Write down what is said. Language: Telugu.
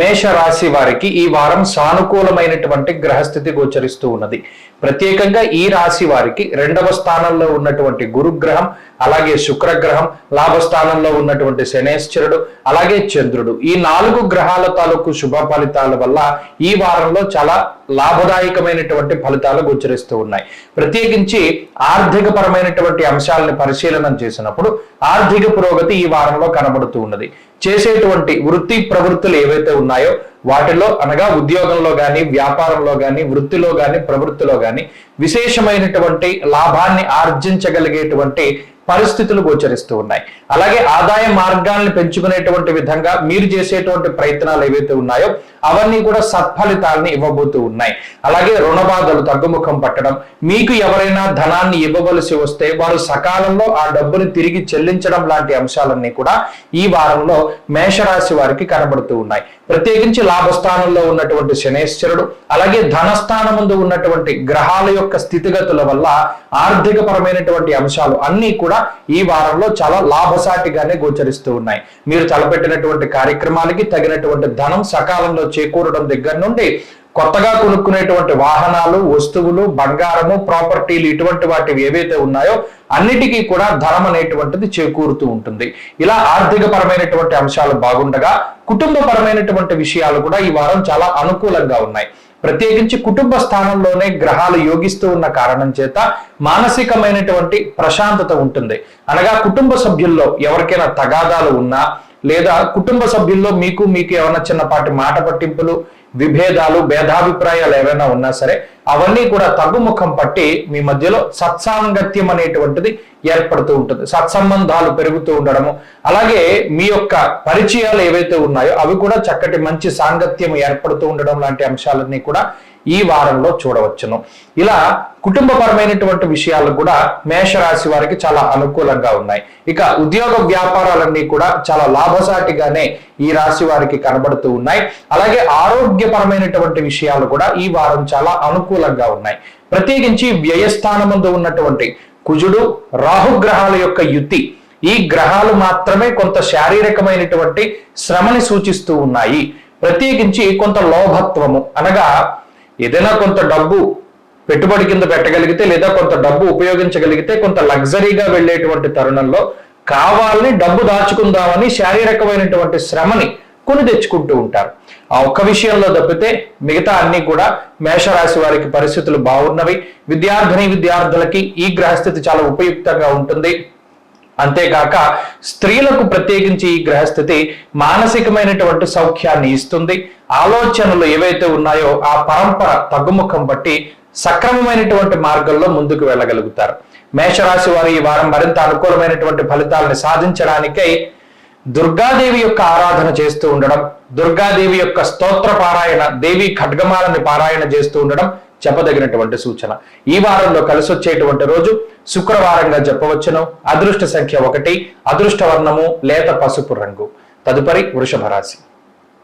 మేష రాశి వారికి ఈ వారం సానుకూలమైనటువంటి గ్రహస్థితి గోచరిస్తూ ఉన్నది. ప్రత్యేకంగా ఈ రాశి వారికి రెండవ స్థానంలో ఉన్నటువంటి గురుగ్రహం అలాగే శుక్రగ్రహం లాభస్థానంలో ఉన్నటువంటి శనేశ్వరుడు అలాగే చంద్రుడు. ఈ నాలుగు గ్రహాల తాలూకు శుభ ఫలితాల వల్ల ఈ వారంలో చాలా లాభదాయకమైనటువంటి ఫలితాలు గోచరిస్తూ ఉన్నాయి. ప్రత్యేకించి ఆర్థిక పరమైనటువంటి అంశాలను పరిశీలన చేసినప్పుడు ఆర్థిక పురోగతి ఈ వారంలో కనబడుతూ ఉన్నది. చేసేటువంటి వృత్తి ప్రవృత్తులు ఏవైతే ఉన్నాయో వాటిలో అనగా ఉద్యోగంలో కానీ వ్యాపారంలో కానీ వృత్తిలో కానీ ప్రవృత్తిలో కానీ విశేషమైనటువంటి లాభాన్ని ఆర్జించగలిగేటువంటి పరిస్థితులు గోచరిస్తూ ఉన్నాయి. అలాగే ఆదాయ మార్గాల్ని పెంచుకునేటువంటి విధంగా మీరు చేసేటువంటి ప్రయత్నాలు ఏవైతే ఉన్నాయో అవన్నీ కూడా సత్ఫలితాలను ఇవ్వబోతూ ఉన్నాయి. అలాగే రుణ బాధలు తగ్గుముఖం పట్టడం మీకు ఎవరైనా ధనాన్ని ఇవ్వవలసి వస్తే వారు సకాలంలో ఆ డబ్బుని తిరిగి చెల్లించడం లాంటి అంశాలన్నీ కూడా ఈ వారంలో మేషరాశి వారికి కనబడుతూ ఉన్నాయి. ప్రత్యేకించి లాభస్థానంలో ఉన్నటువంటి శనేశ్వరుడు అలాగే ధనస్థానం ముందు ఉన్నటువంటి గ్రహాల యొక్క స్థితిగతుల వల్ల ఆర్థిక పరమైనటువంటి అంశాలు అన్నీ కూడా ఈ వారంలో చాలా లాభసాటిగానే గోచరిస్తూ ఉన్నాయి. మీరు తలపెట్టినటువంటి కార్యక్రమాలకి తగినటువంటి ధనం సకాలంలో చేకూరడం దగ్గర నుండి కొత్తగా కొనుక్కునేటువంటి వాహనాలు వస్తువులు బంగారము ప్రాపర్టీలు ఇటువంటి వాటివి ఏవైతే ఉన్నాయో అన్నిటికీ కూడా ధనం అనేటువంటిది చేకూరుతూ ఉంటుంది. ఇలా ఆర్థిక పరమైనటువంటి అంశాలు బాగుండగా కుటుంబ పరమైనటువంటి విషయాలు కూడా ఈ వారం చాలా అనుకూలంగా ఉన్నాయి. ప్రత్యేకించి కుటుంబ స్థానంలోనే గ్రహాలు యోగిస్తూ ఉన్న కారణం చేత మానసికమైనటువంటి ప్రశాంతత ఉంటుంది. అనగా కుటుంబ సభ్యుల్లో ఎవరికైనా తగాదాలు ఉన్నా లేదా కుటుంబ సభ్యుల్లో మీకు మీకు ఏమైనా చిన్నపాటి మాట పట్టింపులు విభేదాలు భేదాభిప్రాయాలు ఏవైనా ఉన్నా సరే అవన్నీ కూడా తగ్గుముఖం పట్టి మీ మధ్యలో సత్సాంగత్యం అనేటువంటిది ఏర్పడుతూ ఉంటుంది. సత్సంబంధాలు పెరుగుతూ ఉండడము. అలాగే మీ యొక్క పరిచయాలు ఏవైతే ఉన్నాయో అవి కూడా చక్కటి మంచి సాంగత్యం ఏర్పడుతూ ఉండడం లాంటి అంశాలన్నీ కూడా ఈ వారంలో చూడవచ్చును. ఇలా కుటుంబపరమైనటువంటి విషయాలు కూడా మేషరాశి వారికి చాలా అనుకూలంగా ఉన్నాయి. ఇక ఉద్యోగ వ్యాపారాలన్నీ కూడా చాలా లాభసాటిగానే ఈ రాశి వారికి కనబడుతూ ఉన్నాయి. అలాగే ఆరోగ్యపరమైనటువంటి విషయాలు కూడా ఈ వారం చాలా అనుకూలంగా ఉన్నాయి. ప్రత్యేకించి వ్యయస్థానముందు ఉన్నటువంటి కుజుడు రాహుగ్రహాల యొక్క యుతి. ఈ గ్రహాలు మాత్రమే కొంత శారీరకమైనటువంటి శ్రమని సూచిస్తూ ఉన్నాయి. ప్రత్యేకించి కొంత లోభత్వము అనగా ఏదైనా కొంత డబ్బు పెట్టుబడి కింద పెట్టగలిగితే లేదా కొంత డబ్బు ఉపయోగించగలిగితే కొంత లగ్జరీగా వెళ్ళేటువంటి తరుణంలో కావాలని డబ్బు దాచుకుందామని శారీరకమైనటువంటి శ్రమని కొని తెచ్చుకుంటూ ఉంటారు. ఆ ఒక్క విషయంలో తప్పితే మిగతా అన్ని కూడా మేషరాశి వారికి పరిస్థితులు బాగున్నవి. విద్యార్థిని విద్యార్థులకి ఈ గ్రహస్థితి చాలా ఉపయుక్తంగా ఉంటుంది. అంతేకాక స్త్రీలకు ప్రత్యేకించి ఈ గ్రహస్థితి మానసికమైనటువంటి సౌఖ్యాన్ని ఇస్తుంది. ఆలోచనలు ఏవైతే ఉన్నాయో ఆ పరంపర తగ్గుముఖం బట్టి సక్రమమైనటువంటి మార్గంలో ముందుకు వెళ్ళగలుగుతారు. మేషరాశి వారు ఈ వారం మరింత అనుకూలమైనటువంటి ఫలితాలను సాధించడానికై దుర్గాదేవి యొక్క ఆరాధన చేస్తూ ఉండడం దుర్గాదేవి యొక్క స్తోత్ర పారాయణ దేవి ఖడ్గమాలని పారాయణ చేస్తూ ఉండడం చెప్పదగినటువంటి సూచన. ఈ వారంలో కలిసి వచ్చేటువంటి రోజు శుక్రవారంగా చెప్పవచ్చును అదృష్ట సంఖ్య ఒకటి అదృష్ట వర్ణము లేత పసుపు రంగు. తదుపరి వృషభ రాశి.